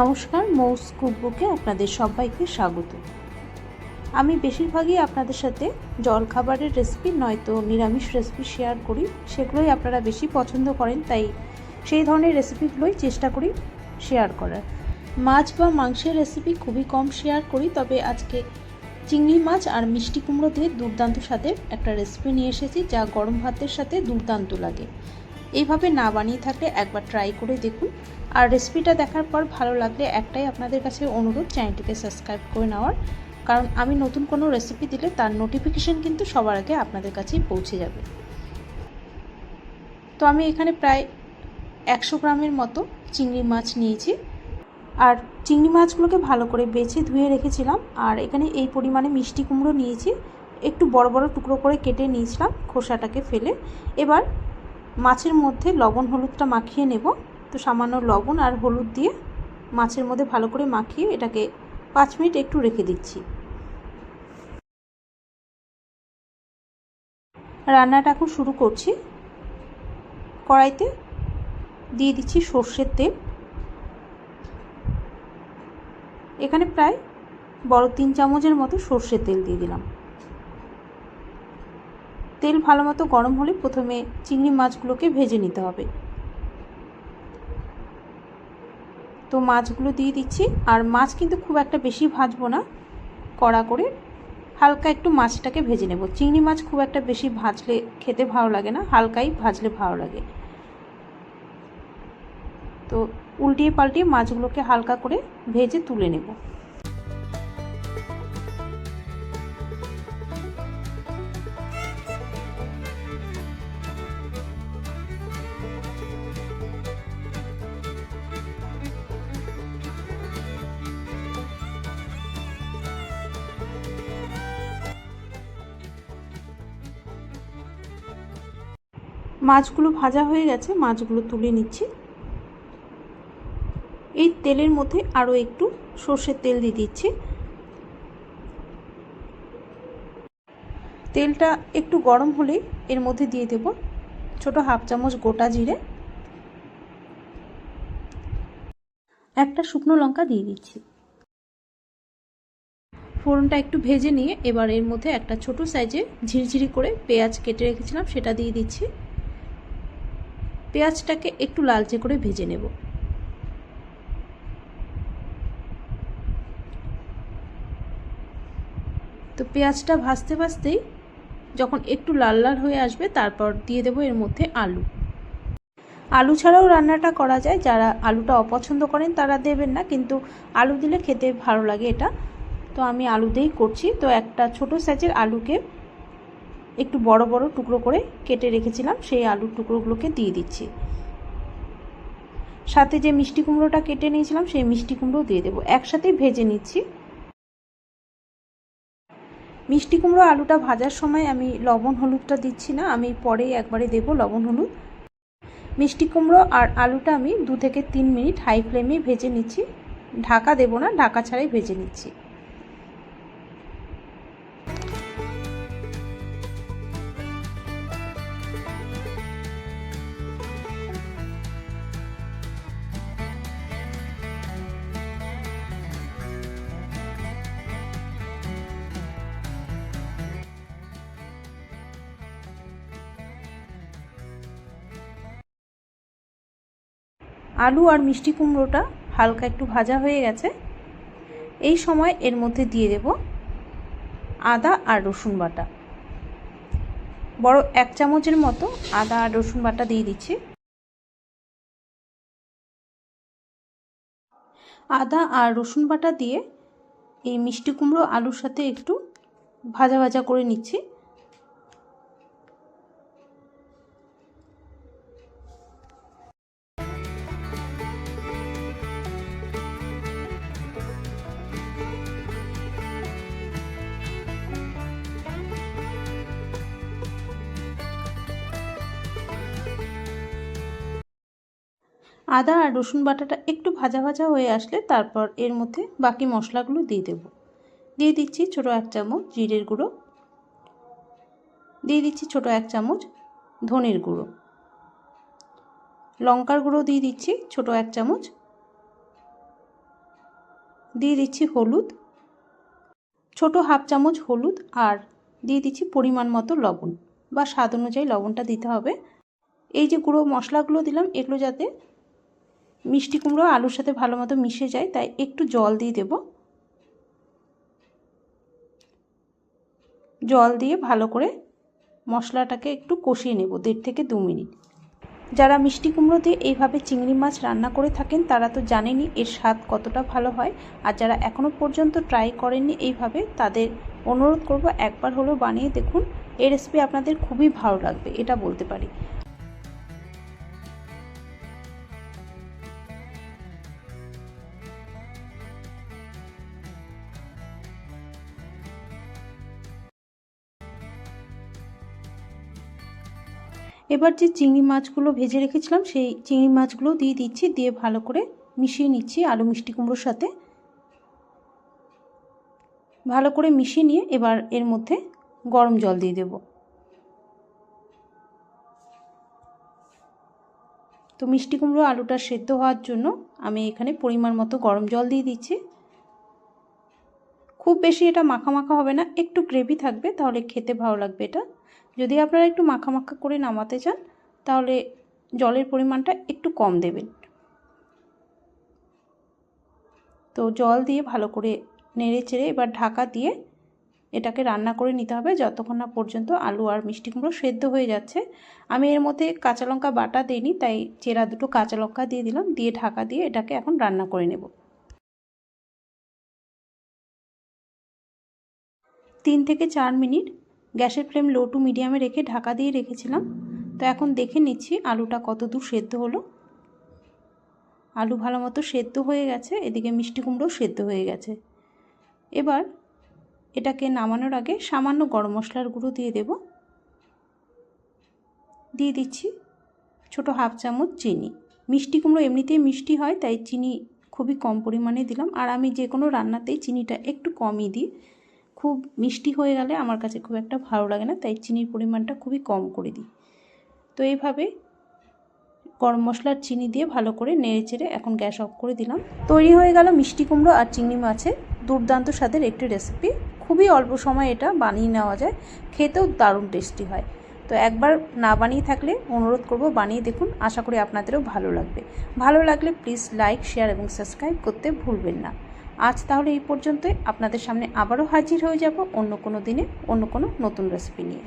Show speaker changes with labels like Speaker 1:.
Speaker 1: নমস্কার, মৌস কুকবুকে আপনাদের সবাইকে স্বাগত। আমি বেশিরভাগই আপনাদের সাথে জলখাবারের রেসিপি নয়তো নিরামিষ রেসিপি শেয়ার করি, সেগুলোই আপনারা বেশি পছন্দ করেন, তাই সেই ধরনের রেসিপিগুলোই চেষ্টা করি শেয়ার করার। মাছ বা মাংসের রেসিপি খুবই কম শেয়ার করি, তবে আজকে চিংড়ি মাছ আর মিষ্টি কুমড়ো দিয়ে দুর্দান্ত স্বাদের একটা রেসিপি নিয়ে এসেছি, যা গরম ভাতের সাথে দুর্দান্ত লাগে। এইভাবে না বানিয়ে থাকলে একবার ট্রাই করে দেখুন। আর রেসিপিটা দেখার পর ভালো লাগলে একটাই আপনাদের কাছে অনুরোধ চ্যানেলটিকে সাবস্ক্রাইব করে নেওয়ার। কারণ আমি নতুন কোনো রেসিপি দিলে তার নোটিফিকেশান কিন্তু সবার আগে আপনাদের কাছেই পৌঁছে যাবে। তো আমি এখানে প্রায় একশো গ্রামের মতো চিংড়ি মাছ নিয়েছি। আর চিংড়ি মাছগুলোকে ভালো করে বেছে ধুয়ে রেখেছিলাম। আর এখানে এই পরিমাণে মিষ্টি কুমড়ো নিয়েছি। একটু বড় বড় টুকরো করে কেটে নিয়েছিলাম, খোসাটাকে ফেলে। এবার মাছের মধ্যে লবণ, হলুদটা মাখিয়ে নেব। তো সামান্য লবণ আর হলুদ দিয়ে মাছের মধ্যে ভালো করে মাখিয়ে এটাকে পাঁচ মিনিট একটু রেখে দিচ্ছি। রান্নাটা এখন শুরু করছি। কড়াইতে দিয়ে দিচ্ছি সর্ষের তেল। এখানে প্রায় বড় তিন চামচের মতো সর্ষের তেল দিয়ে দিলাম। তেল ভালো মতো গরম হলে প্রথমে চিংড়ি মাছগুলোকে ভেজে নিতে হবে। তো মাছগুলো দিয়ে দিচ্ছি। আর মাছ কিন্তু খুব একটা বেশি ভাজবো না। কড়া করে হালকা একটু মাছটাকে ভেজে নেব। চিংড়ি মাছ খুব একটা বেশি ভাজলে খেতে ভালো লাগে না, হালকাই ভাজলে ভালো লাগে। তো উল্টিয়ে পাল্টিয়ে মাছগুলোকে হালকা করে ভেজে তুলে নেব। মাছগুলো ভাজা হয়ে গেছে, মাছগুলো তুলে নিচ্ছি। এই তেলের মধ্যে আরও একটু সর্ষের তেল দিয়ে দিচ্ছি। তেলটা একটু গরম হলেই এর মধ্যে দিয়ে দেব ছোট হাফ চামচ গোটা জিরে। একটা শুকনো লঙ্কা দিয়ে দিচ্ছি। ফোড়নটা একটু ভেজে নিয়ে এবার এর মধ্যে একটা ছোট সাইজে ঝিরঝিরি করে পেঁয়াজ কেটে রেখেছিলাম, সেটা দিয়ে দিচ্ছি। পেঁয়াজটাকে একটু লালচে করে ভেজে নেব। তো পেঁয়াজটা ভাজতে ভাজতেই যখন একটু লাল লাল হয়ে আসবে, তারপর দিয়ে দেবো এর মধ্যে আলু। আলু ছাড়াও রান্নাটা করা যায়। যারা আলুটা অপছন্দ করেন তারা দেবেন না, কিন্তু আলু দিলে খেতে ভালো লাগে এটা। তো আমি আলু দিয়েই করছি। তো একটা ছোট সাইজের আলুকে একটু বড় বড় টুকরো করে কেটে রেখেছিলাম, সেই আলুর টুকরোগুলোকে দিয়ে দিচ্ছি। সাথে যে মিষ্টি কুমড়োটা কেটে নিয়েছিলাম, সেই মিষ্টি কুমড়ো দিয়ে দেবো। একসাথেই ভেজে নিচ্ছি। মিষ্টি কুমড়ো আলুটা ভাজার সময় আমি লবণ হলুদটা দিচ্ছি না, আমি পরেই একবারে দেব লবণ হলুদ। মিষ্টি কুমড়ো আর আলুটা আমি দু থেকে তিন মিনিট হাই ফ্লেমে ভেজে নিচ্ছি। ঢাকা দেব না, ঢাকা ছাড়াই ভেজে নিচ্ছি। আলু আর মিষ্টি কুমড়োটা হালকা একটু ভাজা হয়ে গেছে। এই সময় এর মধ্যে দিয়ে দেব আদা আর রসুন বাটা। বড় এক চামচের মতো আদা আর রসুন বাটা দিয়ে দিচ্ছি। আদা আর রসুন বাটা দিয়ে এই মিষ্টি কুমড়ো আলুর সাথে একটু ভাজা ভাজা করে নিচ্ছি। আদা আর রসুন বাটাটা একটু ভাজা ভাজা হয়ে আসলে তারপর এর মধ্যে বাকি মশলাগুলো দিয়ে দেব। দিয়ে দিচ্ছি ছোটো এক চামচ জিরের গুঁড়ো। দিয়ে দিচ্ছি ছোটো এক চামচ ধনের গুঁড়ো। লঙ্কার গুঁড়ো দিয়ে দিচ্ছি ছোটো এক চামচ। দিয়ে দিচ্ছি হলুদ। ছোট হাফ চামচ হলুদ আর দিয়ে দিচ্ছি পরিমাণ মতো লবণ বা স্বাদ অনুযায়ী লবণটা দিতে হবে। এই যে গুঁড়ো মশলাগুলো দিলাম এগুলো যাতে মিষ্টি কুমড়ো আলুর সাথে ভালো মতো মিশে যায়, তাই একটু জল দিয়ে দেব। জল দিয়ে ভালো করে মশলাটাকে একটু কষিয়ে নেব, দেড় থেকে দু মিনিট। যারা মিষ্টি কুমড়ো দিয়ে এইভাবে চিংড়ি মাছ রান্না করে থাকেন, তারা তো জানেনই এর স্বাদ কতটা ভালো হয়। আর যারা এখনও পর্যন্ত ট্রাই করেননি এইভাবে, তাদের অনুরোধ করব একবার হলেও বানিয়ে দেখুন। এই রেসিপি আপনাদের খুবই ভালো লাগবে, এটা বলতে পারি। এবার যে চিংড়ি মাছগুলো ভেজে রেখেছিলাম, সেই চিংড়ি মাছগুলো দিয়ে দিচ্ছি, দিয়ে ভালো করে মিশিয়ে নিচ্ছি আলু মিষ্টি কুমড়োর সাথে। ভালো করে মিশিয়ে নিয়ে এবার এর মধ্যে গরম জল দিয়ে দেব। তো মিষ্টি কুমড়ো আলুটা সেদ্ধ হওয়ার জন্য আমি এখানে পরিমাণ মতো গরম জল দিয়ে দিচ্ছি। খুব বেশি এটা মাখা মাখা হবে না, একটু গ্রেভি থাকবে, তাহলে খেতে ভালো লাগবে এটা। যদি আপনারা একটু মাখা মাখা করে নামাতে চান, তাহলে জলের পরিমাণটা একটু কম দেবেন। তো জল দিয়ে ভালো করে নেড়ে চেড়ে এবার ঢাকা দিয়ে এটাকে রান্না করে নিতে হবে। যতক্ষণ না পর্যন্ত আলু আর মিষ্টি কুমড়ো সেদ্ধ হয়ে যাচ্ছে। আমি এর মধ্যে কাঁচা লঙ্কা বাটা দিইনি, তাই চেরা দুটো কাঁচা লঙ্কা দিয়ে দিলাম, দিয়ে ঢাকা দিয়ে এটাকে এখন রান্না করে নেব। তিন থেকে চার মিনিট গ্যাসের ফ্লেম লো টু মিডিয়ামে রেখে ঢাকা দিয়ে রেখেছিলাম। তো এখন দেখে নিচ্ছি আলুটা কত দূর সেদ্ধ হলো। আলু ভালো মতো সেদ্ধ হয়ে গেছে, এদিকে মিষ্টি কুমড়ো সেদ্ধ হয়ে গেছে। এবার এটাকে নামানোর আগে সামান্য গরম মশলার গুঁড়ো দিয়ে দেব। দিয়ে দিচ্ছি ছোট হাফ চামচ চিনি। মিষ্টি কুমড়ো এমনিতেই মিষ্টি হয়, তাই চিনি খুবই কম পরিমাণে দিলাম। আর আমি যে কোনো রান্নাতেই চিনিটা একটু কমই দিই। খুব মিষ্টি হয়ে গেলে আমার কাছে খুব একটা ভালো লাগে না, তাই চিনির পরিমাণটা খুবই কম করে দিই। তো এইভাবে গরম মশলার চিনি দিয়ে ভালো করে নেড়ে চেড়ে এখন গ্যাস অফ করে দিলাম। তৈরি হয়ে গেল মিষ্টি কুমড়ো আর চিংড়ি মাছের দুর্দান্ত স্বাদের একটি রেসিপি। খুবই অল্প সময় এটা বানিয়ে নেওয়া যায়, খেতেও দারুণ টেস্টি হয়। তো একবার না বানিয়ে থাকলে অনুরোধ করব বানিয়ে দেখুন, আশা করি আপনাদেরও ভালো লাগবে। ভালো লাগলে প্লিজ লাইক, শেয়ার এবং সাবস্ক্রাইব করতে ভুলবেন না। আজ তাহলে এই পর্যন্তই। আপনাদের সামনে আবারও হাজির হয়ে যাব অন্য কোনো দিনে, অন্য কোনো নতুন রেসিপি নিয়ে।